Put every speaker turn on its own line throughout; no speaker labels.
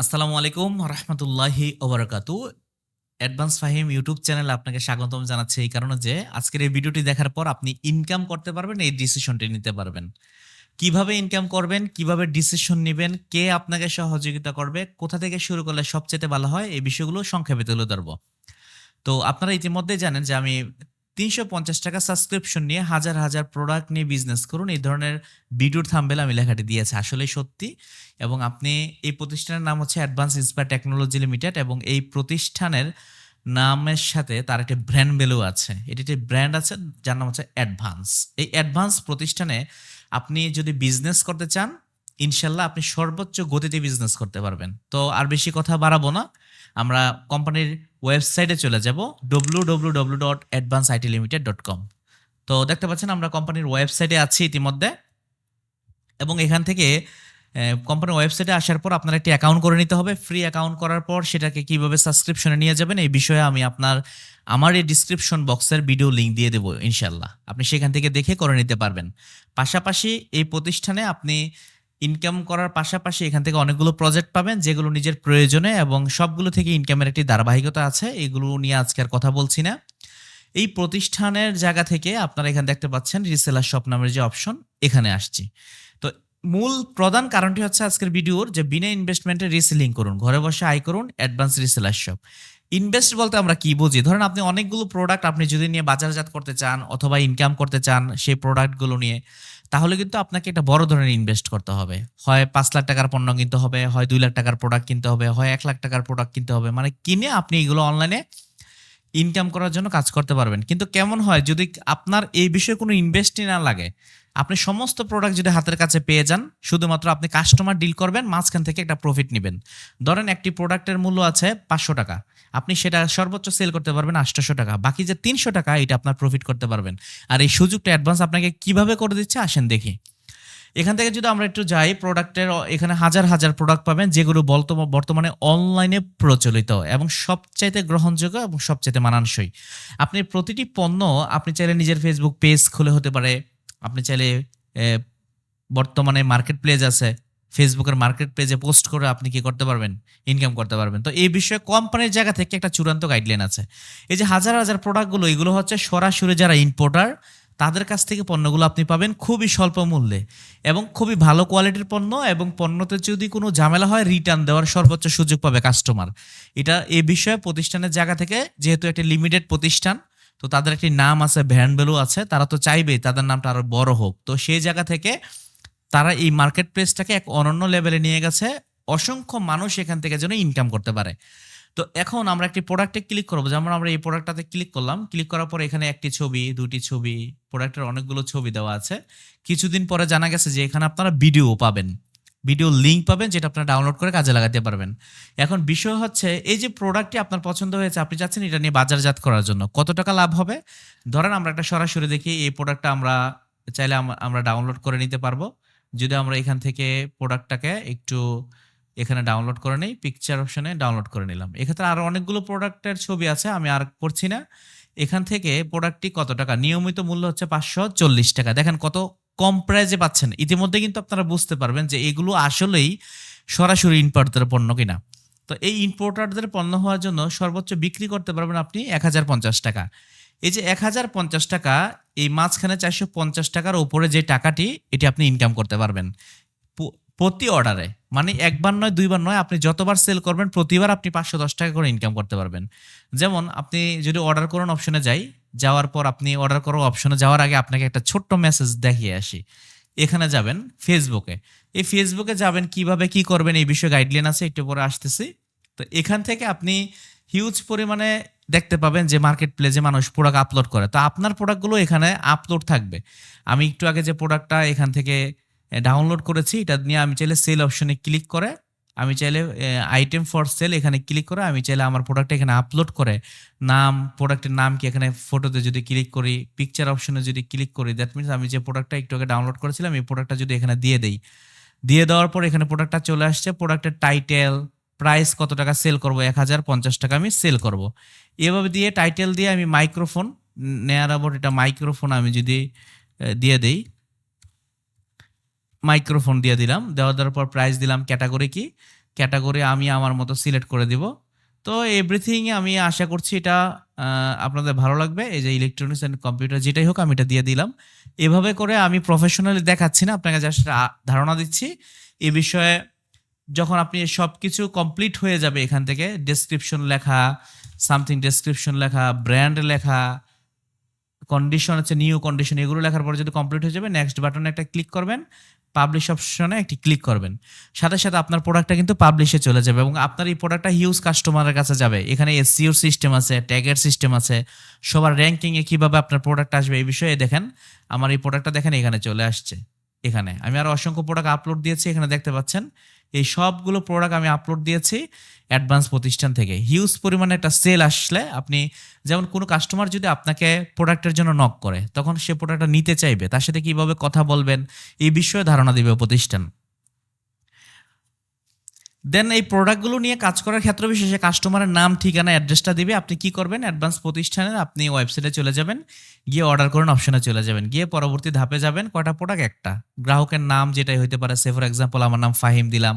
আসসালামু আলাইকুম রহমতুল্লাহি ওবরাকাতু। অ্যাডভান্স ফাহিম ইউটিউব চ্যানেলে আপনাকে স্বাগতম জানাচ্ছি এই কারণে যে আজকের এই ভিডিওটি দেখার পর আপনি ইনকাম করতে পারবেন, এই ডিসিশনটি নিতে পারবেন। কীভাবে ইনকাম করবেন, কীভাবে ডিসিশন নেবেন, কে আপনাকে সহযোগিতা করবে, কোথা থেকে শুরু করলে সবচেয়ে ভালো হয়, এই বিষয়গুলো সংক্ষেপে তুলে ধরবো। তো আপনারা ইতিমধ্যে জানেন যে আমি তিনশো পঞ্চাশ টাকা সাবস্ক্রিপশন নিয়ে হাজার হাজার প্রোডাক্ট নিয়ে বিজনেস করুন। এই ধরনের ভিডিওর থাম্বেল আমি লেখাটি দিয়েছি আসলে সত্যি। এবং আপনি এই প্রতিষ্ঠানের নাম হচ্ছে অ্যাডভান্স ইন্সপায়ার টেকনোলজি লিমিটেড এবং এই প্রতিষ্ঠানের নামের সাথে তার একটি ব্র্যান্ড ভ্যালু আছে। এটি একটি ব্র্যান্ড আছে, যার নাম হচ্ছে অ্যাডভান্স এই অ্যাডভান্স প্রতিষ্ঠানে আপনি যদি বিজনেস করতে চান ইনশাল্লাহ আপনি সর্বোচ্চ গতিতে বিজনেস করতে পারবেন। তো আর বেশি কথা বাড়াবো না। আমরা কোম্পানির ওয়েবসাইটে চলে যাব W W W dot advance IT limited dot com তো দেখতে পাচ্ছেন আমরা কোম্পানির ওয়েবসাইটে আছি ইতিমধ্যে। এবং এখান থেকে কোম্পানির ওয়েবসাইটে আসার পর আপনার একটি অ্যাকাউন্ট করে নিতে হবে। ফ্রি অ্যাকাউন্ট করার পর সেটাকে কীভাবে সাবস্ক্রিপশনে নিয়ে যাবেন এই বিষয়ে আমি আপনার, আমার এই ডিসক্রিপশন বক্সের ভিডিও লিঙ্ক দিয়ে দেবো ইনশাল্লাহ। আপনি সেখান থেকে দেখে করে নিতে পারবেন। পাশাপাশি এই প্রতিষ্ঠানে আপনি ইনকাম করার পাশাপাশি এখান থেকে অনেকগুলো প্রজেক্ট পাবেন, যেগুলো নিজের প্রয়োজনে এবং সবগুলো থেকে ইনকামের একটি ধারাবাহিকতা আছে, এগুলো নিয়ে আজকে আর কথা বলছি না। এই প্রতিষ্ঠানের জায়গা থেকে আপনারা এখানে দেখতে পাচ্ছেন রিসেলার শপ নামের যে অপশন এখানে আসছি। তো মূল প্রধান কারণটি হচ্ছে আজকের ভিডিওর যে বিনা ইনভেস্টমেন্টে রিসেলিং করুন, ঘরে বসে আয় করুন অ্যাডভান্স রিসেলার শপ ইনভেস্ট বলতে আমরা কি বুঝি? ধরেন আপনি অনেকগুলো প্রোডাক্ট আপনি যদি নিয়ে বাজারজাত করতে চান অথবা ইনকাম করতে চান, সেই প্রোডাক্টগুলো নিয়ে তাহলে কিন্তু আপনাকে একটা বড় ধরনের ইনভেস্ট করতে হবে। হয় পাঁচ লাখ টাকার পণ্য কিনতে হবে, হয় দুই লাখ টাকার প্রোডাক্ট কিনতে হবে, হয় এক লাখ টাকার প্রোডাক্ট কিনতে হবে। মানে কিনে আপনি এগুলো অনলাইনে ইনকাম করার জন্য কাজ করতে পারবেন। কিন্তু কেমন হয়, যদি আপনার এই বিষয়ে কোনো ইনভেস্টই না লাগে, আপনি সমস্ত প্রোডাক্ট যদি হাতের কাছে পেয়ে যান, শুধুমাত্র আপনি কাস্টমার ডিল করবেন, মাঝখান থেকে একটা প্রফিট নেবেন। ধরেন একটি প্রোডাক্টের মূল্য আছে পাঁচশো টাকা, আপনি সেটা সর্বোচ্চ সেল করতে পারবেন আটশোশো টাকা, বাকি যে তিনশো টাকা, এটা আপনার প্রফিট করতে পারবেন। আর এই সুযোগটা অ্যাডভান্স আপনাকে কীভাবে করে দিচ্ছে, আসেন দেখি। এখান থেকে যদি আমরা একটু যাই প্রোডাক্টের এখানে হাজার হাজার প্রোডাক্ট পাবেন, যেগুলো বর্তমানে অনলাইনে প্রচলিত এবং সবচাইতে গ্রহণযোগ্য এবং সবচাইতে মানানসই। আপনি প্রতিটি পণ্য আপনি চাইলে নিজের ফেসবুক পেজ খুলে হতে পারে, আপনি চাইলে বর্তমানে মার্কেট প্লেস আছে ফেসবুকের মার্কেট পেজে পোস্ট করে আপনি কি করতে পারবেন? ইনকাম করতে পারবেন। তো এই বিষয়ে কোম্পানির জায়গা থেকে একটা চূড়ান্ত গাইডলাইন আছে। এই যে হাজার হাজার প্রোডাক্টগুলো এগুলো হচ্ছে সরাসরি যারা ইম্পোর্টার তাদের কাছ থেকে পণ্যগুলো আপনি পাবেন খুবই স্বল্প মূল্যে এবং খুবই ভালো কোয়ালিটির পণ্য এবং পণ্যতে যদি কোনো ঝামেলা হয় রিটার্ন দেওয়ার সর্বোচ্চ সুযোগ পাবে কাস্টমার এটা এ বিষয়ে প্রতিষ্ঠানের জায়গা থেকে যেহেতু একটি লিমিটেড প্রতিষ্ঠান, তো তাদের একটি নাম আছে ভ্যান ভ্যালু আছে, তারা তো চাইবেই তাদের নামটা আরও বড় হোক। তো সেই জায়গা থেকে তারা এই মার্কেট প্লেসটাকে এক অনন্য লেভেলে নিয়ে গেছে। অসংখ্য মানুষ এখান থেকে যেন ইনকাম করতে পারে। তো এখন আমরা একটি প্রোডাক্টে ক্লিক করব। যেমন আমরা এই প্রোডাক্টটাতে ক্লিক করলাম। ক্লিক করার পর এখানে একটি ছবি, দুটি ছবি প্রোডাক্টের অনেকগুলো ছবি দেওয়া আছে। কিছুদিন পরে জানা গেছে যে এখানে আপনারা ভিডিও পাবেন। ভিডিও লিঙ্ক পাবেন যেটা আপনারা ডাউনলোড করে কাজে লাগাতে পারবেন। এখন বিষয় হচ্ছে, এই যে প্রোডাক্টটি আপনার পছন্দ হয়েছে, আপনি চাচ্ছেন এটা নিয়ে বাজারজাত করার জন্য, কত টাকা লাভ হবে? ধরেন আমরা একটা সরাসরি দেখি, এই প্রোডাক্টটা আমরা চাইলে আমরা ডাউনলোড করে নিতে পারব। যদি আমরা এখান থেকে প্রোডাক্টটাকে একটু এখানে ডাউনলোড করে নেই পিকচার অপশনে ডাউনলোড করে নিলাম। এক্ষেত্রে আরও অনেকগুলো প্রোডাক্টের ছবি আছে, আমি আর করছি না। এখান থেকে প্রোডাক্টটি কত টাকা? নিয়মিত মূল্য হচ্ছে পাঁচশো চল্লিশ টাকা। দেখেন কত কম প্রাইজে পাচ্ছেন। ইতিমধ্যে কিন্তু আপনারা বুঝতে পারবেন যে এগুলো আসলেই সরাসরি ইম্পোর্টারদের পণ্য কিনা। তো এই ইম্পোর্টারদের পণ্য হওয়ার জন্য সর্বোচ্চ বিক্রি করতে পারবেন আপনি এক হাজার পঞ্চাশ টাকা। এই যে এক হাজার পঞ্চাশ টাকা, এই মাঝখানে চারশো পঞ্চাশ টাকার ওপরে যে টাকাটি, এটি আপনি ইনকাম করতে পারবেন। প্রতি অর্ডারে মানে একবার নয়, দুইবার নয়, আপনি যতবার সেল করবেন, প্রতিবার আপনি পাঁচশো দশ টাকা করে ইনকাম করতে পারবেন। যেমন আপনি যদি অর্ডার করুন অপশনে যাই, যাওয়ার পর আপনি অর্ডার করো অপশনে যাওয়ার আগে আপনাকে একটা ছোট্ট মেসেজ দেখিয়ে আসি। এখানে যাবেন ফেসবুকে এই ফেসবুকে যাবেন, কীভাবে কি করবেন, এই বিষয়ে গাইডলাইন আছে, একটু পরে আসতেছি। তো এখান থেকে আপনি হিউজ পরিমাণে দেখতে পাবেন যে মার্কেট প্লেসে মানুষ প্রোডাক্ট আপলোড করে। তো আপনার প্রোডাক্টগুলো এখানে আপলোড থাকবে। আমি একটু আগে যে প্রোডাক্টটা এখান থেকে ডাউনলোড করেছি, এটা নিয়ে আমি চাইলে সেল অপশনে ক্লিক করে, আমি চাইলে আইটেম ফর সেল এখানে ক্লিক করে, আমি চাইলে আমার প্রোডাক্ট এখানে আপলোড করে, নাম প্রোডাক্টের নাম কি এখানে ফটোতে যদি ক্লিক করি পিকচার অপশনে যদি ক্লিক করি দ্যাট মিনস আমি যে প্রোডাক্টটা একটু আগে ডাউনলোড করেছিলাম, এই প্রোডাক্টটা যদি এখানে দিয়ে দেই। দিয়ে দেওয়ার পর এখানে প্রোডাক্টটা চলে আসছে প্রোডাক্টের টাইটেল প্রাইস কত টাকা সেল করব, এক হাজার পঞ্চাশ টাকা আমি সেল করব। এভাবে দিয়ে টাইটেল দিয়ে আমি মাইক্রোফোন নেয়ার আবার এটা মাইক্রোফোন আমি যদি দিয়ে দেই মাইক্রোফোন দিয়ে দিলাম। দেওয়া দেওয়ার পর প্রাইস দিলাম ক্যাটাগরি কি? ক্যাটাগরি আমি আমার মতো সিলেক্ট করে দিব। তো এভরিথিং আমি আশা করছি এটা আপনাদের ভালো লাগবে। এই যে ইলেকট্রনিক্স অ্যান্ড কম্পিউটার যেটাই হোক আমি এটা দিয়ে দিলাম। এভাবে করে আমি প্রফেশনালি দেখাচ্ছি না, আপনাকে জাস্ট ধারণা দিচ্ছি। এ বিষয়ে যখন আপনি সব কিছু কমপ্লিট হয়ে যাবে এখান থেকে ডেসক্রিপশন লেখা সামথিং ডেসক্রিপশন লেখা ব্র্যান্ড লেখা কন্ডিশন আছে নিউ কন্ডিশন এগুলো লেখার পরে যদি কমপ্লিট হয়ে যাবে নেক্সট বাটনে একটা ক্লিক করবেন। পাবলিশ অপশনে একটি ক্লিক করবেন। সাথে সাথে আপনার প্রোডাক্টটা কিন্তু পাবলিশে চলে যাবে এবং আপনার এই প্রোডাক্টটা হিউজ কাস্টমারের কাছে যাবে। এখানে এসিওর সিস্টেম আছে ট্যাগের সিস্টেম আছে, সবার র্যাঙ্কিংয়ে কীভাবে আপনার প্রোডাক্ট আসবে এই বিষয়ে দেখেন। আমার এই প্রোডাক্টটা দেখেন এখানে চলে আসছে। এখানে। আমি আরও অসংখ্য প্রোডাক্ট আপলোড দিয়েছি, এখানে দেখতে পাচ্ছেন। এই সবগুলো প্রোডাক্ট আমি আপলোড দিয়েছি অ্যাডভান্স প্রতিষ্ঠান থেকে। হিউজ পরিমাণে একটা সেল আসলে আপনি, যেমন কোনো কাস্টমার যদি আপনাকে প্রোডাক্টের জন্য নক করে, তখন সে প্রোডাক্টটা নিতে চাইবে, তার সাথে কীভাবে কথা বলবেন, এই বিষয়ে ধারণা দেবে প্রতিষ্ঠান। দেন এই প্রোডাক্টগুলো নিয়ে কাজ করার ক্ষেত্রে বিশেষে কাস্টমারের নাম, ঠিকানা অ্যাড্রেসটা দিবে। আপনি কি করবেন? অ্যাডভান্স প্রতিষ্ঠানে আপনি ওয়েবসাইটে চলে যাবেন। গিয়ে অর্ডার করুন অপশনে চলে যাবেন। গিয়ে পরবর্তী ধাপে যাবেন, কয়টা প্রোডাক্ট একটা। গ্রাহকের নাম যেটাই হইতে পারে সে ফর এক্সাম্পল আমার নাম ফাহিম দিলাম।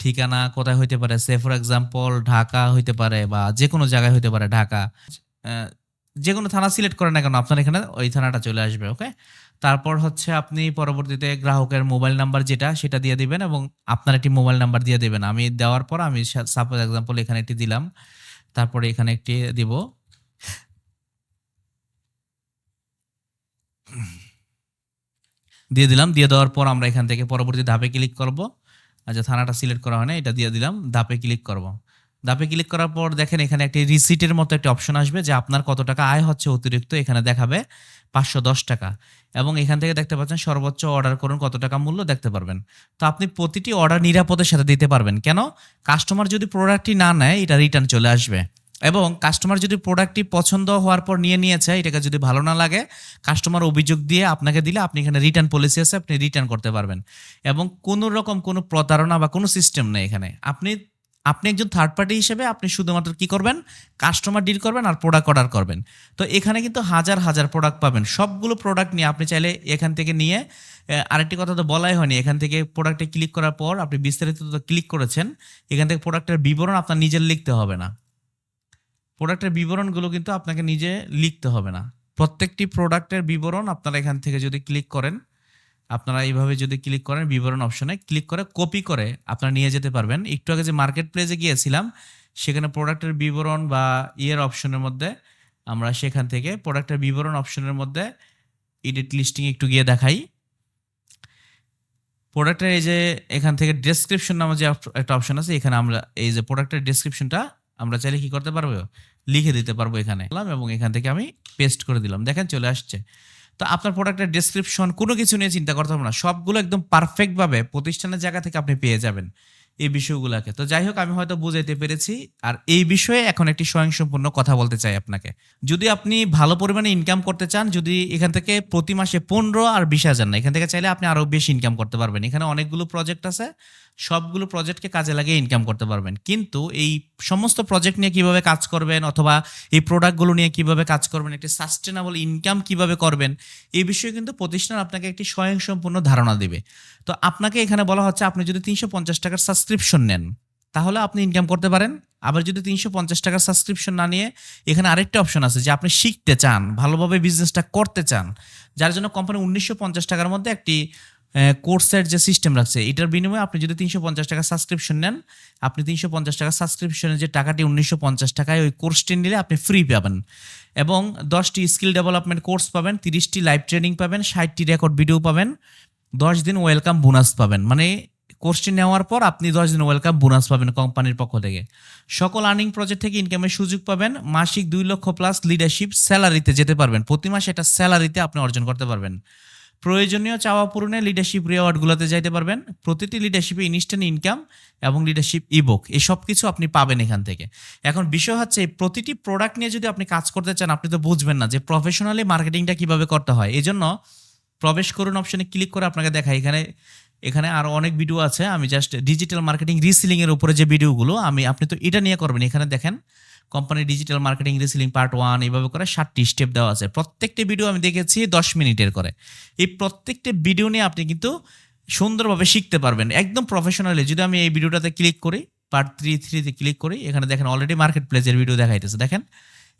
ঠিকানা কোথায় হইতে পারে? সে ফর এক্সাম্পল ঢাকা হইতে পারে বা যে কোনো জায়গায় হইতে পারে, ঢাকা। যে কোনো থানা সিলেক্ট করেন না কেন, আপনার এখানে ওই থানাটা চলে আসবে ওকে তারপর হচ্ছে আপনি পরবর্তীতে গ্রাহকের মোবাইল নাম্বার যেটা, সেটা দিয়ে দিবেন এবং আপনার একটি মোবাইল নাম্বার দিয়ে দেবেন। আমি দেওয়ার পর আমি সাপোজ এক্সাম্পল এখানে একটি দিলাম, তারপরে এখানে একটি দিব। দিয়ে দিলাম, দিয়ে দেওয়ার পর আমরা এখান থেকে পরবর্তী ধাপে ক্লিক করব। আচ্ছা থানাটা সিলেক্ট করা হয় না এটা দিয়ে দিলাম, ধাপে ক্লিক করব। ধাপে ক্লিক করার পর দেখেন এখানে একটি রিসিটের মতো একটি অপশন আসবে যে আপনার কত টাকা আয় হচ্ছে অতিরিক্ত, এখানে দেখাবে পাঁচশো দশ টাকা। এবং এখান থেকে দেখতে পাচ্ছেন সর্বোচ্চ অর্ডার করুন, কত টাকা মূল্য দেখতে পারবেন। তো আপনি প্রতিটি অর্ডার নিরাপদের সাথে দিতে পারবেন। কেন? কাস্টমার যদি প্রোডাক্টটি না নেয়, এটা রিটার্ন চলে আসবে। এবং কাস্টমার যদি প্রোডাক্টটি পছন্দ হওয়ার পর নিয়ে নিয়েছে, এটাকে যদি ভালো না লাগে কাস্টমার অভিযোগ দিয়ে আপনাকে দিলে আপনি এখানে রিটার্ন পলিসি আছে, আপনি রিটার্ন করতে পারবেন। এবং কোনো রকম কোনো প্রতারণা বা কোনো সিস্টেম নেই এখানে। আপনি আপনি একজন থার্ড পার্টি হিসেবে আপনি শুধুমাত্র কি করবেন? কাস্টমার ডিল করবেন আর প্রোডাক্ট অর্ডার করবেন। তো এখানে কিন্তু হাজার হাজার প্রোডাক্ট পাবেন। সবগুলো প্রোডাক্ট নিয়ে আপনি চাইলে এখান থেকে নিয়ে আরেকটি কথা তো বলাই হয়নি। এখান থেকে প্রোডাক্টে ক্লিক করার পর আপনি বিস্তারিত তো ক্লিক করেছেন। এখান থেকে প্রোডাক্টের বিবরণ আপনার নিজের লিখতে হবে না। প্রোডাক্টের বিবরণগুলো কিন্তু আপনাকে নিজে লিখতে হবে না। প্রত্যেকটি প্রোডাক্টের বিবরণ আপনারা এখান থেকে যদি ক্লিক করেন আপনারা এইভাবে যদি ক্লিক করেন, বিবরণ অপশনে ক্লিক করে কপি করে আপনারা নিয়ে যেতে পারবেন। একটু আগে যে মার্কেট প্লেসে গিয়েছিলাম, সেখানে প্রোডাক্টের বিবরণ বা ইয়ের অপশনের মধ্যে আমরা সেখান থেকে প্রোডাক্টের বিবরণ অপশনের মধ্যে এডিট লিস্টিং একটু গিয়ে দেখাই। প্রোডাক্টের এই যে এখান থেকে ডেসক্রিপশন নামে যে একটা অপশন আছে, এখানে আমরা এই যে প্রোডাক্টের ডেসক্রিপশনটা আমরা চাইলে কি করতে পারব? লিখে দিতে পারব এখানে। এবং এখান থেকে আমি পেস্ট করে দিলাম। দেখেন চলে আসছে। তো আপনার প্রোডাক্টের ডেসক্রিপশন কোনো কিছু নিয়ে চিন্তা করতে হবে না। সবগুলো একদম পারফেক্টভাবে প্রতিষ্ঠানের জায়গা থেকে আপনি পেয়ে যাবেন। এই বিষয়গুলোকে। তো যাই হোক আমি হয়তো বুঝাইতে পেরেছি। আর এই বিষয়ে এখন একটি স্বয়ংসম্পূর্ণ কথা বলতে চাই আপনাকে। যদি আপনি ভালো পরিমাণে ইনকাম করতে চান, যদি এখান থেকে প্রতি মাসে পনেরো আর বিশ হাজার না, এখান থেকে চাইলে আপনি আরও বেশি ইনকাম করতে পারবেন। এখানে অনেকগুলো প্রজেক্ট আছে, সবগুলো প্রজেক্টকে কাজে লাগিয়ে ইনকাম করতে পারবেন। কিন্তু এই সমস্ত প্রজেক্ট নিয়ে কীভাবে কাজ করবেন, অথবা এই প্রোডাক্টগুলো নিয়ে কীভাবে কাজ করবেন, একটি সাস্টেনেবল ইনকাম কীভাবে করবেন, এই বিষয়ে কিন্তু প্রতিষ্ঠান আপনাকে একটি স্বয়ংসম্পূর্ণ ধারণা দেবে। তো আপনাকে এখানে বলা হচ্ছে, আপনি যদি তিনশো পঞ্চাশ টাকার সাবস্ক্রিপশন নেন, তাহলে আপনি ইনকাম করতে পারেন। আবার যদি তিনশো পঞ্চাশ টাকার সাবস্ক্রিপশন না নিয়ে, এখানে আরেকটা অপশন আছে যে আপনি শিখতে চান, ভালোভাবে বিজনেসটা করতে চান, যার জন্য কোম্পানি উনিশশো পঞ্চাশ টাকার মধ্যে একটি কোর্সের যে সিস্টেম রাখছে, এটার বিনিময়ে আপনি যদি তিনশো পঞ্চাশ টাকা সাবস্ক্রিপশন নেন, আপনি তিনশো পঞ্চাশ টাকা সাবস্ক্রিপশনের যে টাকাটি উনিশশো পঞ্চাশ টাকায় ওই কোর্সটি নিলে আপনি ফ্রি পাবেন। এবং দশটি স্কিল ডেভেলপমেন্ট কোর্স পাবেন, তিরিশটি লাইভ ট্রেনিং পাবেন, ষাটটি রেকর্ড ভিডিও পাবেন, দশ দিন ওয়েলকাম বোনাস পাবেন। মানে কোর্সটি নেওয়ার পর আপনি দশ দিন ওয়েলকাম বোনাস পাবেন কোম্পানির পক্ষ থেকে। সকল আর্নিং প্রজেক্ট থেকে ইনকামের সুযোগ পাবেন। মাসিক দুই লক্ষ প্লাস লিডারশিপ স্যালারিতে যেতে পারবেন। প্রতি মাসে এটা স্যালারিতে আপনি অর্জন করতে পারবেন। প্রয়োজনীয় চাওয়া পূরণে লিডারশিপ রিওয়ার্ডগুলোতে যাইতে পারবেন। প্রতিটি লিডারশিপে ইনস্ট্যান্ট ইনকাম এবং লিডারশিপ ইবুক এই সব কিছু আপনি পাবেন এখান থেকে। এখন বিষয় হচ্ছে প্রতিটি প্রোডাক্ট নিয়ে যদি আপনি কাজ করতে চান, আপনি তো বুঝবেন না যে প্রফেশনালি মার্কেটিংটা কীভাবে করতে হয়। এই জন্য প্রবেশ করুন অপশনে ক্লিক করে আপনাকে দেখাই এখানে এখানে আরও অনেক ভিডিও আছে। আমি জাস্ট ডিজিটাল মার্কেটিং রিসিলিং এর উপরে যে ভিডিওগুলো আমি, আপনি তো এটা নিয়ে করবেন। এখানে দেখেন company digital marketing reselling part one এইভাবে করে ষাটটি স্টেপ দেওয়া আছে। প্রত্যেকটি ভিডিও আমি দেখেছি দশ মিনিটের করে। এই প্রত্যেকটি ভিডিও নিয়ে আপনি কিন্তু সুন্দরভাবে শিখতে পারবেন। একদম প্রফেশনালি যদি আমি এই ভিডিওটাতে ক্লিক করি পার্ট থ্রি থ্রিতে ক্লিক করি, এখানে দেখেন অলরেডি মার্কেট প্লেসের ভিডিও দেখাইতেছে। দেখেন,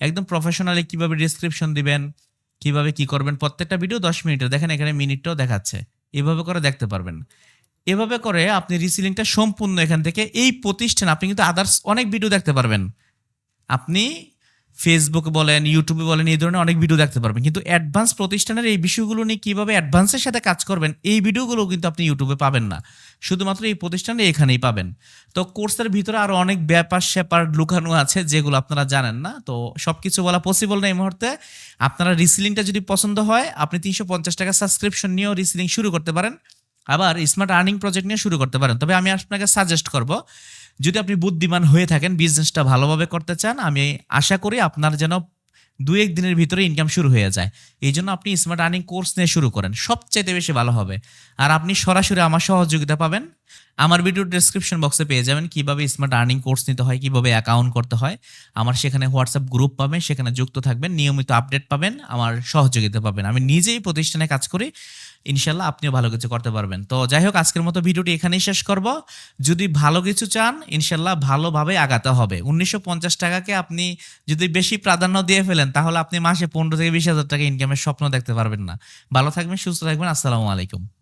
একদম প্রফেশনালি কীভাবে ডিসক্রিপশন দিবেন কীভাবে কি করবেন প্রত্যেকটা ভিডিও দশ মিনিটের। দেখেন এখানে মিনিটটাও দেখাচ্ছে। এভাবে করে দেখতে পারবেন। এভাবে করে আপনি রিসিলিংটা সম্পূর্ণ এখান থেকে এই প্রতিষ্ঠান, আপনি কিন্তু আদার্স অনেক ভিডিও দেখতে পারবেন। আপনি ফেসবুক বলেন ইউটিউবে বলেন, এই ধরনের অনেক ভিডিও দেখতে পারবেন। কিন্তু অ্যাডভান্স প্রতিষ্ঠানের এই বিষয়গুলো নিয়ে কীভাবে অ্যাডভান্সের সাথে কাজ করবেন, এই ভিডিওগুলো কিন্তু আপনি ইউটিউবে পাবেন না। শুধুমাত্র এই প্রতিষ্ঠানে এখানেই পাবেন। তো কোর্সের ভিতরে আরও অনেক ব্যাপার স্যাপার লুকানো আছে, যেগুলো আপনারা জানেন না। তো সব কিছু বলা পসিবল না এই মুহূর্তে। আপনারা রিসিলিংটা যদি পছন্দ হয়, আপনি তিনশো পঞ্চাশ টাকা সাবস্ক্রিপশন নিয়েও রিসিলিং শুরু করতে পারেন। আবার স্মার্ট আর্নিং প্রজেক্ট নিয়ে শুরু করতে পারেন। তবে আমি আপনাকে সাজেস্ট করব যদি আপনি বুদ্ধিমান হয়ে থাকেন বিজনেসটা ভালোভাবে করতে চান, আমি আশা করি আপনার যেন দু এক দিনের ভিতরে ইনকাম শুরু হয়ে যায়। এই জন্য আপনি স্মার্ট আর্নিং কোর্স নিয়ে শুরু করেন। সবচাইতে বেশি ভালো হবে। আর আপনি সরাসরি আমার সহযোগিতা পাবেন। আমার ভিডিওর ডেসক্রিপশন বক্সে পেয়ে যাবেন কীভাবে স্মার্ট আর্নিং কোর্স নিতে হয়, কীভাবে অ্যাকাউন্ট করতে হয়। আমার সেখানে হোয়াটসঅ্যাপ গ্রুপ পাবেন, সেখানে যুক্ত থাকবেন, নিয়মিত আপডেট পাবেন, আমার সহযোগিতা পাবেন। আমি নিজেই প্রতিষ্ঠানে কাজ করি ইনশাল্লাহ আপনিও ভালো কিছু করতে পারবেন। তো যাই হোক, আজকের মতো ভিডিওটি এখানেই শেষ করব। যদি ভালো কিছু চান ইনশাল্লাহ ভালোভাবে আগাতে হবে। উনিশশো পঞ্চাশ টাকাকে আপনি যদি বেশি প্রাধান্য দিয়ে ফেলেন, তাহলে আপনি মাসে পনেরো থেকে বিশ হাজার টাকা ইনকামের স্বপ্ন দেখতে পারবেন না। ভালো থাকবেন, সুস্থ থাকবেন, আসসালামু আলাইকুম।